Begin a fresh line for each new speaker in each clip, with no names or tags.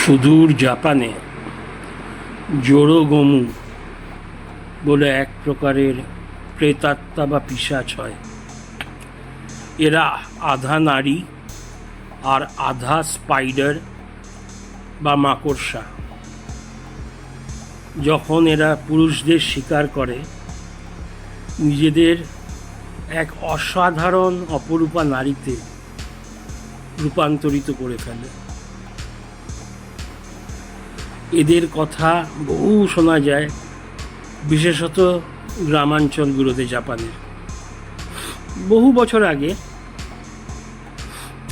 সুদূর জাপানে জোড়োগমু বলে এক প্রকারের প্রেতাত্মা বা পিশাচ হয়। এরা আধা নারী আর আধা স্পাইডার বা মাকড়সা। যখন এরা পুরুষদের শিকার করে, নিজেদের এক অসাধারণ অপরূপা নারীতে রূপান্তরিত করে ফেলে। এদের কথা বহু শোনা যায়, বিশেষত গ্রামাঞ্চলগুলোতে জাপানের। বহু বছর আগে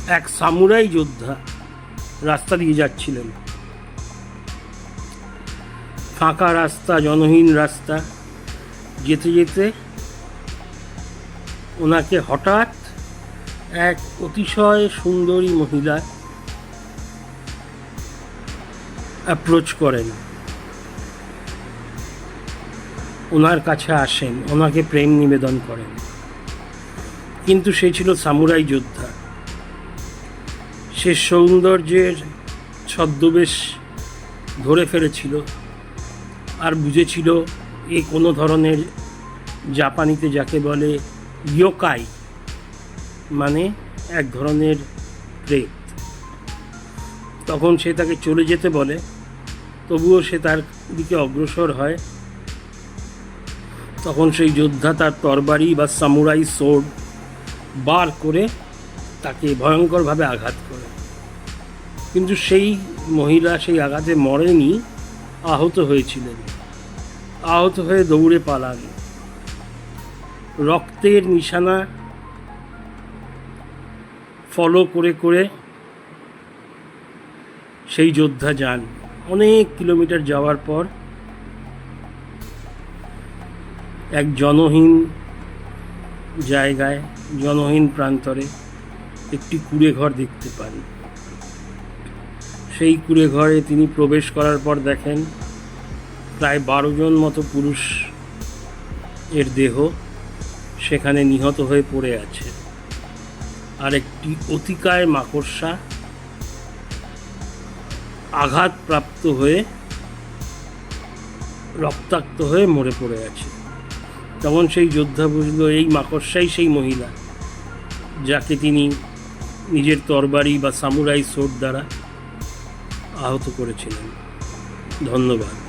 এক সামুরাই যোদ্ধা রাস্তা দিয়ে যাচ্ছিলেন। ফাঁকা রাস্তা, জনহীন রাস্তা, যেতে যেতে ওনাকে হঠাৎ এক অতিশয় সুন্দরী মহিলা অ্যাপ্রোচ করেন। ওনার কাছে আসেন, ওনাকে প্রেম নিবেদন করেন। কিন্তু সে ছিল সামুরাই যোদ্ধা। সে সৌন্দর্যের ছদ্মবেশ ধরে ফেলেছিল আর বুঝেছিল এ কোনো ধরনের জাপানিতে যাকে বলে ইয়োকাই মানে এক ধরনের প্রেত। তখন সে তাকে চলে যেতে বলে, তবুও সে তার দিকে অগ্রসর হয়। তখন সেই যোদ্ধা তার তরবারি বা সামুরাই সোর্ড বার করে তাকে ভয়ঙ্করভাবে আঘাত করে। কিন্তু সেই মহিলা সেই আঘাতে মরেনি, আহত হয়েছিলেন। আহত হয়ে দৌড়ে পালান। রক্তের নিশানা ফলো করে করে সেই যোদ্ধা যান। অনেক কিলোমিটার যাওয়ার পর এক জনহীন জায়গায়, জনহীন প্রান্তরে একটি কুড়ে ঘর দেখতে পান। সেই কুড়ে ঘরে তিনি প্রবেশ করার পর দেখেন প্রায় বারো জন মতো পুরুষ এর দেহ সেখানে নিহত হয়ে পড়ে আছে। আর একটি অতিকায় মাকড়সা আঘাতপ্রাপ্ত হয়ে, রক্তাক্ত হয়ে মরে পড়ে আছে তখন সেই যোদ্ধা বুঝল, এই মাকড়সাই সেই মহিলা, যাকে তিনি নিজের তরবারি বা সামুরাই সোট দ্বারা আহত করেছিলেন। ধন্যবাদ।